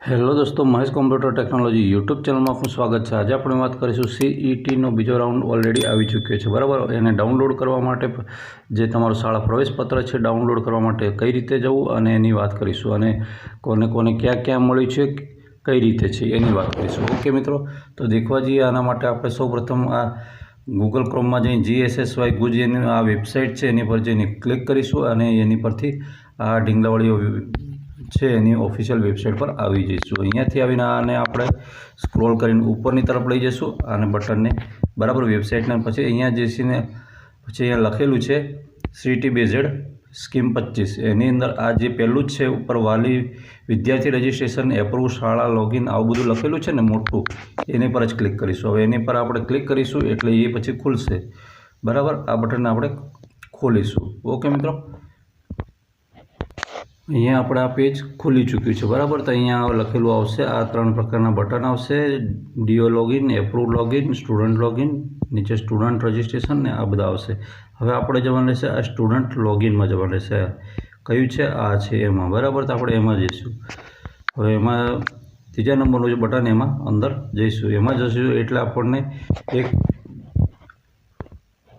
Hello દોસ્તો, Mahesh computer technology YouTube ચેનલમાં આપનું સ્વાગત છે. આજે આપણે વાત કરીશું સીઈટીનો બીજો રાઉન્ડ ઓલરેડી આવી ચૂક્યો છે, બરાબર? એને ડાઉનલોડ કરવા માટે જે તમારું શાળા પ્રવેશપત્ર છે ડાઉનલોડ કરવા માટે કઈ રીતે જવું અને એની વાત કરીશું. અને કોને કોને ક્યાં ક્યાં મળ્યું છે, કઈ રીતે છે, એની વાત કરીશું. ઓકે મિત્રો, તો દેખવા જઈએ આના માટે આપણે સૌપ્રથમ આ ગૂગલ ક્રોમમાં જઈને જીએસએસવાય ગુજ એની આ વેબસાઇટ છે, એની પર જઈને ક્લિક કરીશું અને એની પરથી આ ઢીંગલાવાળી છે, એની ઓફિશિયલ વેબસાઇટ પર આવી જઈશું. અહીંયાથી આવીને આને આપણે સ્ક્રોલ કરીને ઉપરની તરફ લઈ જઈશું અને બટનને બરાબર વેબસાઇટને પછી અહીંયા જઈશીને પછી અહીંયા લખેલું છે સીટી બેઝેડ સ્કીમ પચીસ એની અંદર આ જે પહેલું જ છે, ઉપર વાલી વિદ્યાર્થી રજિસ્ટ્રેશન એપ્રુવ શાળા લોગિન આવું બધું લખેલું છે ને મોટું, એની પર જ ક્લિક કરીશું. હવે એની પર આપણે ક્લિક કરીશું એટલે એ પછી ખુલશે. બરાબર? આ બટનને આપણે ખોલીશું. ઓકે મિત્રો? અહીંયા આપણે આ પેજ ખુલી ચૂક્યું છે, બરાબર? તો અહીંયા લખેલું આવશે, આ ત્રણ પ્રકારના બટન આવશે, DO login, approve login, student login, નીચે સ્ટુડન્ટ રજિસ્ટ્રેશન ને આ બધા આવશે. હવે આપણે જવાનું રહેશે આ સ્ટુડન્ટ લોગિનમાં જવાનું રહેશે. કયું છે? આ છે એમાં, બરાબર? તો આપણે એમાં જઈશું. હવે એમાં ત્રીજા નંબરનું જે બટન એમાં અંદર જઈશું. એમાં જઈશું એટલે આપણને એક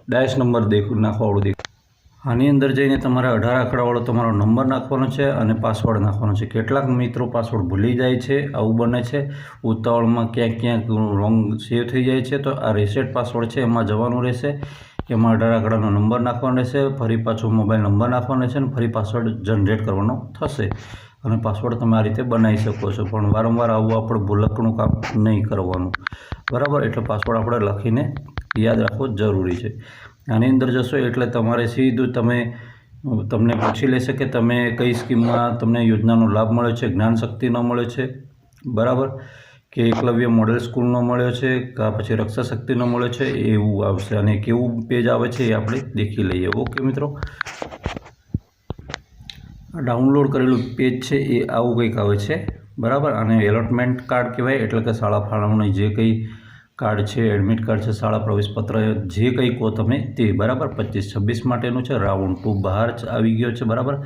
ડેશ નંબર દેખ, નાખવાવાળું દેખ આની અંદર જઈને તમારે અઢાર આંકડાવાળો તમારો નંબર નાખવાનો છે અને પાસવર્ડ નાખવાનો છે. કેટલાક મિત્રો પાસવર્ડ ભૂલી જાય છે, આવું બને છે. ઉતાવળમાં ક્યાંક ક્યાંક રોંગ સેવ થઈ જાય છે, તો આ રીસેટ પાસવર્ડ છે, એમાં જવાનું રહેશે. એમાં અઢાર આંકડાનો નંબર નાખવાનો રહેશે, ફરી પાછો મોબાઈલ નંબર નાખવાનો છે અને ફરી પાસવર્ડ જનરેટ કરવાનો થશે. અને પાસવર્ડ તમે આ રીતે બનાવી શકો છો, પણ વારંવાર આવું આપણે ભૂલકનું કામ નહીં કરવાનું. બરાબર? એટલે પાસવર્ડ આપણે લખીને યાદ રાખવો જરૂરી છે. આની અંદર જશો એટલે તમારે સીધું તમે, તમને પૂછી લેશે કે તમે કઈ સ્કીમમાં તમને યોજનાનો લાભ મળ્યો છે, જ્ઞાન શક્તિનો મળ્યો છે, બરાબર? કે એકલવ્ય મોડેલ સ્કૂલનો મળ્યો છે, કે પછી રક્ષા શક્તિનો મળ્યો છે, એવું આવશે. અને કેવું પેજ આવે છે એ આપણે દેખી લઈએ. ઓકે મિત્રો? ડાઉનલોડ કરેલું પેજ છે એ આવું કંઈક આવે છે, બરાબર? અને એલોટમેન્ટ કાર્ડ કહેવાય, એટલે કે શાળા ફાળવણી જે કંઈ કાર્ડ છે એડમિટ કાર્ડ છે, શાળા પ્રવેશપત્ર, જે કંઈ કહો તમે તે. બરાબર? પચીસ, છવ્વીસ માટેનું છે. રાઉન્ડ ટુ બહાર આવી ગયો છે. બરાબર?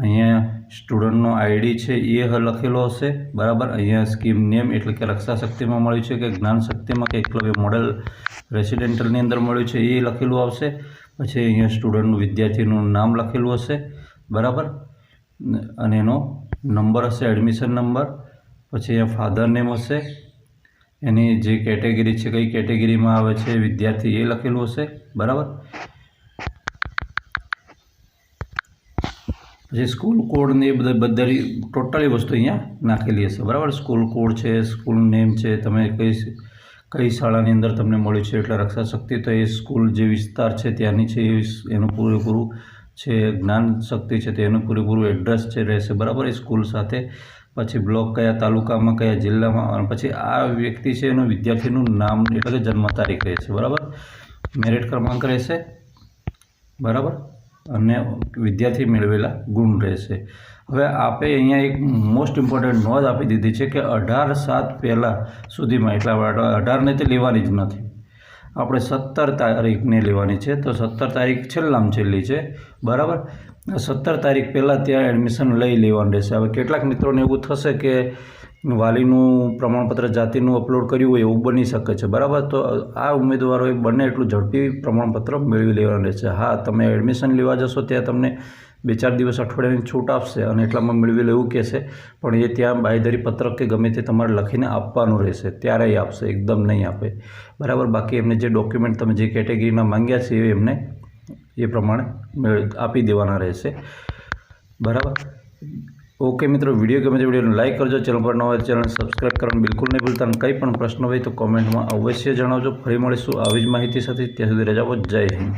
અહીંયા સ્ટુડન્ટનો આઈડી છે, એ લખેલો હશે. બરાબર? અહીંયા સ્કીમ નેમ એટલે કે રક્ષા શક્તિમાં મળ્યું છે કે જ્ઞાન શક્તિમાં કે એકલવ્ય મોડેલ રેસિડેન્ટલની અંદર મળ્યું છે, એ લખેલું આવશે. પછી અહીંયા સ્ટુડન્ટનું વિદ્યાર્થીનું નામ લખેલું હશે. બરાબર? અને એનો નંબર હશે એડમિશન નંબર પછી અહીંયા ફાધર નેમ હશે. એની જે કેટેગરી છે, કઈ કેટેગરીમાં આવે છે, વિદ્યાર્થી એ લખેલું હશે, બરાબર? પછી સ્કૂલ કોડ ને એ બધા, બધી ટોટલી વસ્તુ અહીંયા નાખેલી હશે, બરાબર? સ્કૂલ કોડ છે, સ્કૂલ નેમ છે, તમે કઈ કઈ શાળાની અંદર તમને મળ્યું છે, એટલે રક્ષા શક્તિ તો એ સ્કૂલ જે વિસ્તાર છે, ત્યાંની છે એનું પૂરેપૂરું છે જ્ઞાન શક્તિ છે તેનું પૂરેપૂરું એડ્રેસ છે, રહેશે, બરાબર? એ સ્કૂલ સાથે પછી બ્લોક કયા તાલુકામાં, કયા જિલ્લામાં અને પછી આ વ્યક્તિ છે એનું વિદ્યાર્થીનું નામ એટલે જન્મ તારીખ રહેશે બરાબર? મેરિટ ક્રમાંક રહેશે, બરાબર? અને વિદ્યાર્થી મેળવેલા ગુણ રહેશે. હવે આપે અહીંયા એક મોસ્ટ ઇમ્પોર્ટન્ટ નોંધ આપી દીધી છે કે અઢાર સાત પહેલાં સુધીમાં, એટલા અઢારને તે લેવાની જ નથી. આપણે સત્તર તારીખને લેવાની છે, તો સત્તર તારીખ છેલ્લામાં છેલ્લી છે, બરાબર? સત્તર તારીખ પહેલાં ત્યાં એડમિશન લઈ લેવાનું રહેશે. હવે કેટલાક મિત્રોને એવું થશે કે વાલીનું પ્રમાણપત્ર જાતિનું અપલોડ કર્યું હોય એવું બની શકે છે. બરાબર? તો આ ઉમેદવારોએ બને એટલું ઝડપી પ્રમાણપત્ર મેળવી લેવાનું રહેશે. હા, તમે એડમિશન લેવા જશો ત્યાં તમને બે ચાર દિવસ અઠવાડિયાની છૂટ આપશે અને એટલામાં મેળવી લેવું કહેશે પણ એ ત્યાં બાંયધરી પત્રક કે ગમે તે તમારે લખીને આપવાનું રહેશે. ત્યારે આપશે, એકદમ નહીં આપે. બરાબર? બાકી એમને જે ડોક્યુમેન્ટ તમે જે કેટેગરીના માંગ્યા છે, એ એમને એ પ્રમાણે આપી દેવાના રહેશે. બરાબર? ઓકે મિત્રો, વીડિયો ગમે તે વિડીયોને લાઇક કરજો, ચેનલ પર ન હોય ચેનલ સબસ્ક્રાઈબ કરવાનું બિલકુલ નહીં ભૂલતા કંઈ પણ પ્રશ્ન હોય તો કોમેન્ટમાં અવશ્ય જણાવજો. ફરી મળીશું આવી જ માહિતી સાથે. ત્યાં સુધી રજાઓ જય હિન્દ.